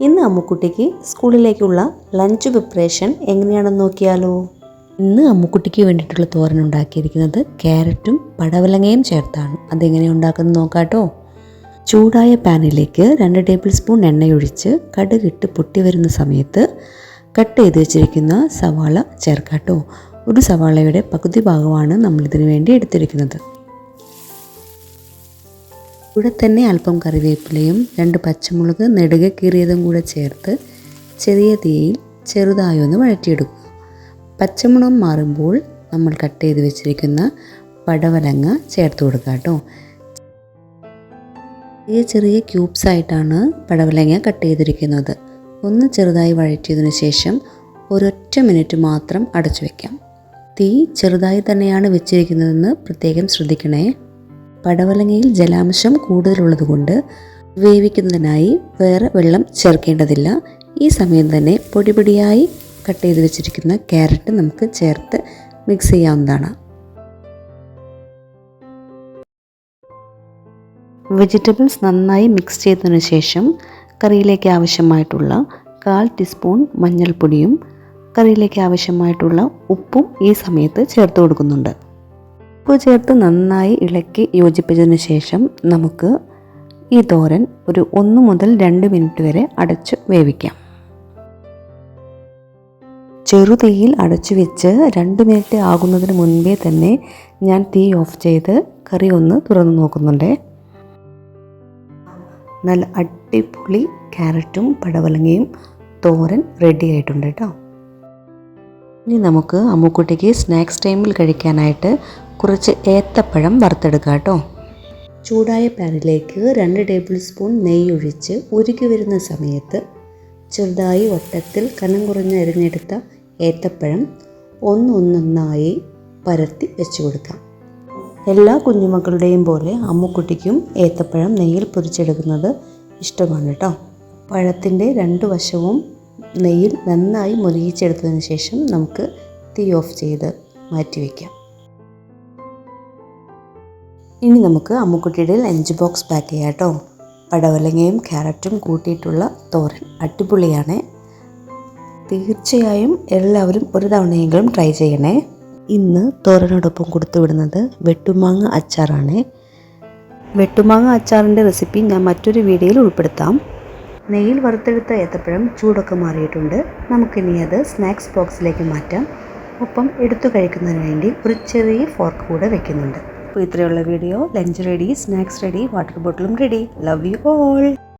ഇന്ന് അമ്മുക്കുട്ടിക്ക് സ്കൂളിലേക്കുള്ള lunch preparation എങ്ങനെയാണെന്ന് നോക്കിയാലോ? ഇന്ന് അമ്മുക്കുട്ടിക്ക് വേണ്ടിയിട്ടുള്ള തോരൻ ഉണ്ടാക്കിയിരിക്കുന്നത് ക്യാരറ്റും പടവലങ്ങയും ചേർത്താണ്. അതെങ്ങനെ ഉണ്ടാക്കുന്നത് നോക്കാട്ടോ. ചൂടായ പാനിലേക്ക് രണ്ട് ടേബിൾ സ്പൂൺ എണ്ണയൊഴിച്ച് കടുകിട്ട് പൊട്ടി വരുന്ന സമയത്ത് കട്ട് ചെയ്ത് വെച്ചിരിക്കുന്ന സവാള ചേർക്കാട്ടോ. ഒരു സവാളയുടെ പകുതി ഭാഗമാണ് നമ്മളിതിനു വേണ്ടി എടുത്തിരിക്കുന്നത്. ഇവിടെ തന്നെ അല്പം കറിവേപ്പിലയും രണ്ട് പച്ചമുളക് നെടുകെ കീറിയതും കൂടെ ചേർത്ത് ചെറിയ തീയിൽ ചെറുതായി ഒന്ന് വഴറ്റിയെടുക്കുക. പച്ചമുളക് മാറുമ്പോൾ നമ്മൾ കട്ട് ചെയ്ത് വെച്ചിരിക്കുന്ന പടവലങ്ങ ചേർത്ത് കൊടുക്കുക കേട്ടോ. ചെറിയ ചെറിയ ക്യൂബ്സ് ആയിട്ടാണ് പടവലങ്ങ കട്ട് ചെയ്തിരിക്കുന്നത്. ഒന്ന് ചെറുതായി വഴറ്റിയതിനു ശേഷം ഒരൊറ്റ മിനിറ്റ് മാത്രം അടച്ചു വയ്ക്കാം തീ ചെറുതായി തന്നെയാണ് വെച്ചിരിക്കുന്നതെന്ന് പ്രത്യേകം ശ്രദ്ധിക്കണേ. പടവലങ്ങയിൽ ജലാംശം കൂടുതലുള്ളതുകൊണ്ട് വേവിക്കുന്നതിനായി വേറെ വെള്ളം ചേർക്കേണ്ടതില്ല. ഈ സമയം തന്നെ പൊടിപൊടിയായി കട്ട് ചെയ്ത് വെച്ചിരിക്കുന്ന ക്യാരറ്റ് നമുക്ക് ചേർത്ത് മിക്സ് ചെയ്യാവുന്നതാണ്. വെജിറ്റബിൾസ് നന്നായി മിക്സ് ചെയ്തതിനു ശേഷം കറിയിലേക്ക് ആവശ്യമായിട്ടുള്ള കാൽ ടീസ്പൂൺ മഞ്ഞൾപ്പൊടിയും കറിയിലേക്ക് ആവശ്യമായിട്ടുള്ള ഉപ്പും ഈ സമയത്ത് ചേർത്ത് കൊടുക്കുന്നുണ്ട്. ഉപ്പ് ചേർത്ത് നന്നായി ഇളക്കി യോജിപ്പിച്ചതിന് ശേഷം നമുക്ക് ഈ തോരൻ ഒരു ഒന്ന് മുതൽ രണ്ട് മിനിറ്റ് വരെ അടച്ച് വേവിക്കാം. ചെറുതീയിൽ അടച്ചു വെച്ച് രണ്ട് മിനിറ്റ് ആകുന്നതിന് മുൻപേ തന്നെ ഞാൻ തീ ഓഫ് ചെയ്ത് കറി ഒന്ന് തുറന്നു നോക്കുന്നുണ്ട്. നല്ല അടിപൊളി ക്യാരറ്റും പടവലങ്ങയും തോരൻ റെഡി ആയിട്ടുണ്ട് കേട്ടോ. ഇനി നമുക്ക് അമ്മുക്കുട്ടിക്ക് സ്നാക്സ് ടൈമിൽ കഴിക്കാനായിട്ട് കുറച്ച് ഏത്തപ്പഴം വറുത്തെടുക്കാം കേട്ടോ. ചൂടായ പാനിലേക്ക് രണ്ട് ടേബിൾ സ്പൂൺ നെയ്യ് ഒഴിച്ച് ഉരുക്കി വരുന്ന സമയത്ത് ചെറുതായി വട്ടത്തിൽ കനം കുറഞ്ഞ് അരിഞ്ഞെടുത്ത ഏത്തപ്പഴം ഒന്നൊന്നൊന്നായി പരത്തി വെച്ച് കൊടുക്കാം. എല്ലാ കുഞ്ഞുമക്കളുടെയും പോലെ അമ്മുക്കുട്ടിക്കും ഏത്തപ്പഴം നെയ്യിൽ പൊരിച്ചെടുക്കുന്നത് ഇഷ്ടമാണ് കേട്ടോ. പഴത്തിന്റെ രണ്ട് വശവും നെയ്യിൽ നന്നായി മുരുകിച്ചെടുത്തതിന് ശേഷം നമുക്ക് തീ ഓഫ് ചെയ്ത് മാറ്റി വയ്ക്കാം. ഇനി നമുക്ക് അമ്മുക്കുട്ടിയുടെ ലഞ്ച് ബോക്സ് പാക്ക് ചെയ്യാം കേട്ടോ. പടവലങ്ങയും ക്യാരറ്റും കൂട്ടിയിട്ടുള്ള തോരൻ അടിപൊളിയാണ്. തീർച്ചയായും എല്ലാവരും ഒരു തവണയെങ്കിലും ട്രൈ ചെയ്യണേ. ഇന്ന് തോരനോടൊപ്പം കൊടുത്തു വിടുന്നത് വെട്ടുമാങ്ങ അച്ചാറാണ്. വെട്ടുമാങ്ങ അച്ചാറിന്റെ റെസിപ്പി ഞാൻ മറ്റൊരു വീഡിയോയിൽ ഉൾപ്പെടുത്താം. നെയ്യിൽ വറുത്തെടുത്ത ഏത്തപ്പഴം ചൂടൊക്കെ മാറിയിട്ടുണ്ട്. നമുക്കിനി അത് സ്നാക്സ് ബോക്സിലേക്ക് മാറ്റാം. ഒപ്പം എടുത്തു കഴിക്കുന്നതിന് വേണ്ടി ഒരു ചെറിയ ഫോർക്ക് കൂടെ വെക്കുന്നുണ്ട്. അപ്പോൾ ഇത്രയുള്ള video. Lunch ready snacks ready water ബോട്ടിലും ready love you all